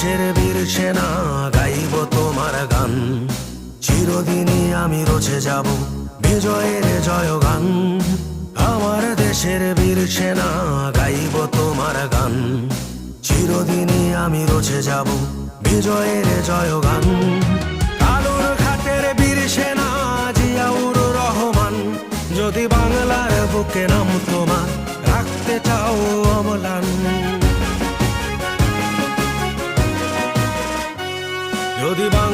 দেশের বীর সেনা গাইব তোমার গান। চিরদিনই আমি রচে যাব বিজয়ের জয়গান। আমার দেশের বীর সেনা গাইব তোমার গান। চিরদিনই আমি রচে যাব বিজয়ের জয়গান। আলোর ঘাটের বীর সেনা জিয়াউর রহমান, যদি বাংলার বুকে নাম তোমার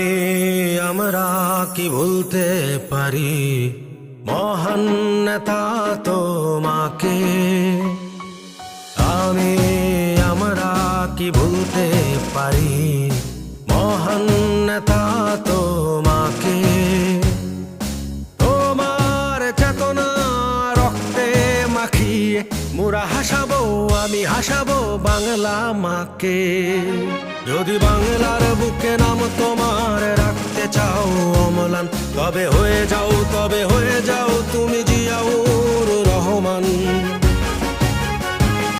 আমি আমরা কি ভুলতে পারি? মহান নেতা তোমাকে। আমি আমরা কি ভুলতে পারি? মহান নেতা তোমাকে মোরা হাসাবো, আমি হাসাবো বাংলা মাকে। যদি বাংলার বুকে নাম তোমার রাখতে চাও অমলান, তবে হয়ে যাও, তবে হয়ে